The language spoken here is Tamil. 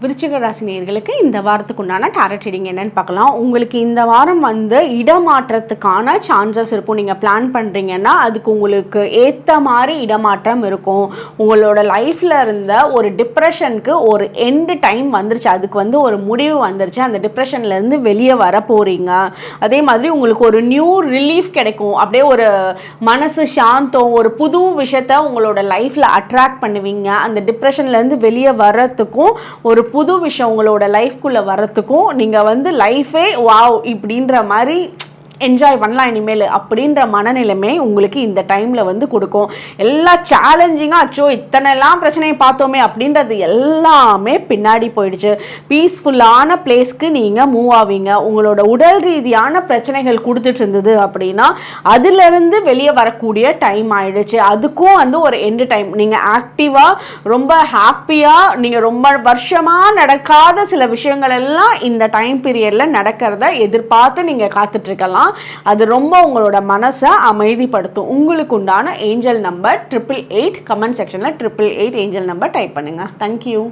விருச்சிக ராசினியர்களுக்கு இந்த வாரத்துக்கு உண்டான டேரட் ரீடிங் என்னன்னு பார்க்கலாம். உங்களுக்கு இந்த வாரம் வந்து இடமாற்றத்துக்கான சான்சஸ் இருக்கும். நீங்கள் பிளான் பண்ணுறீங்கன்னா அதுக்கு உங்களுக்கு ஏற்ற மாதிரி இடமாற்றம் இருக்கும். உங்களோட லைஃப்பில் இருந்த ஒரு டிப்ரெஷனுக்கு ஒரு எண்டு டைம் வந்துருச்சு. அதுக்கு வந்து ஒரு முடிவு வந்துருச்சு. அந்த டிப்ரெஷன்லேருந்து வெளியே வர போகிறீங்க அதே மாதிரி உங்களுக்கு ஒரு நியூ ரிலீஃப் கிடைக்கும். அப்படியே ஒரு மனசு சாந்தம் ஒரு புது விஷயத்த உங்களோட லைஃப்பில் அட்ராக்ட் பண்ணுவீங்க. அந்த டிப்ரெஷன்லேருந்து வெளியே வர்றதுக்கும் ஒரு புது விஷயம் உங்களோட லைஃப்குள்ளே வர்றதுக்கும் நீங்கள் வந்து லைஃபே வாவ் இப்படின்ற மாதிரி என்ஜாய் பண்ணலாம் இனிமேல் அப்படின்ற மனநிலைமை உங்களுக்கு இந்த டைமில் வந்து கொடுக்கும். எல்லா சேலஞ்சிங்காக அச்சோ இத்தனைலாம் பிரச்சனையை பார்த்தோமே அப்படின்றது எல்லாமே பின்னாடி போயிடுச்சு. பீஸ்ஃபுல்லான பிளேஸ்க்கு நீங்கள் மூவ் ஆவீங்க. உங்களோட உடல் ரீதியான பிரச்சனைகள் கொடுத்துட்டு இருந்தது அப்படின்னா அதுலேருந்து வெளியே வரக்கூடிய டைம் ஆயிடுச்சு. அதுக்கும் வந்து ஒரு எண்டு டைம் நீங்கள் ஆக்டிவாக ரொம்ப ஹாப்பியாக நீங்கள் ரொம்ப வருஷமாக நடக்காத சில விஷயங்கள் எல்லாம் இந்த டைம் பீரியடில் நடக்கிறத எதிர்பார்த்து நீங்கள் காத்துட்ருக்கலாம் அது ரொம்ப உங்களோட மனசை அமைதிப்படுத்தும். உங்களுக்கு உண்டான angel number triple eight comment செக்ஷனில் triple eight angel number type பண்ணுங்கள் தேங்க்யூ